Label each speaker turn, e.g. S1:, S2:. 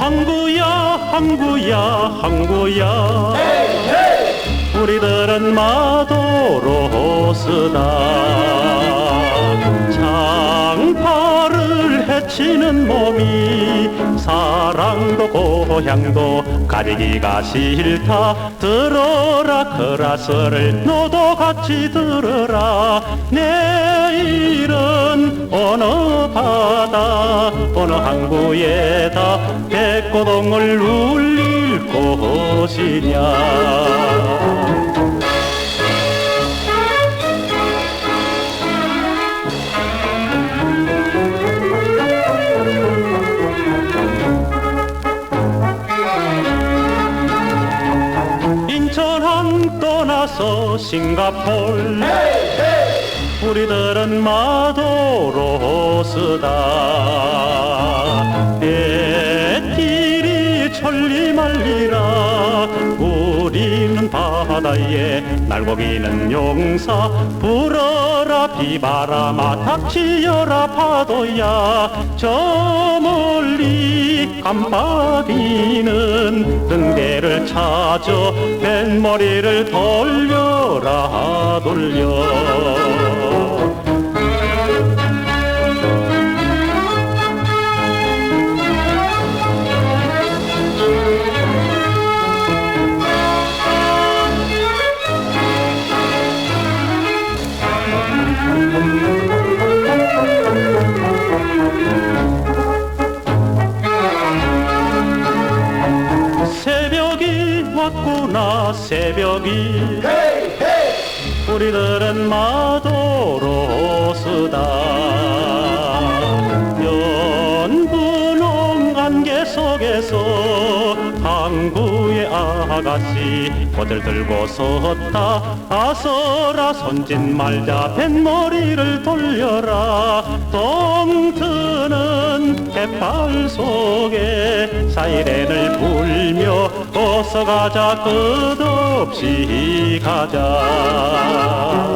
S1: 항구야 항구야 항구야. 우리들은 마도로 쓰다. 장파를 해치는 몸이 사랑도 고향도 가리기가 싫다. 들어 라 그라스를 너도 같이 들어라. 내일은 어느 바다 어느 항구에다 백고동을 울릴 것이냐 떠나서 싱가폴. 우리들은 마도로 쓰다. 배길이 천리말리라. 우리는 바다에 날고기는 용사. 불어라 비바람아 닥치여라 파도야. 저 깜빡이는 등대를 찾아 뱃머리를 돌려라 돌려 왔구나 새벽이. 우리들은 마도로 쓰다. 연분홍 안개 속에서 항구의 아가씨 꽃을 들고 섰다. 아서라 손짓 말자 뱃머리를 돌려라. 동트는 햇발 속에 사이렌을 불며 어서 가자. 끝없이 가자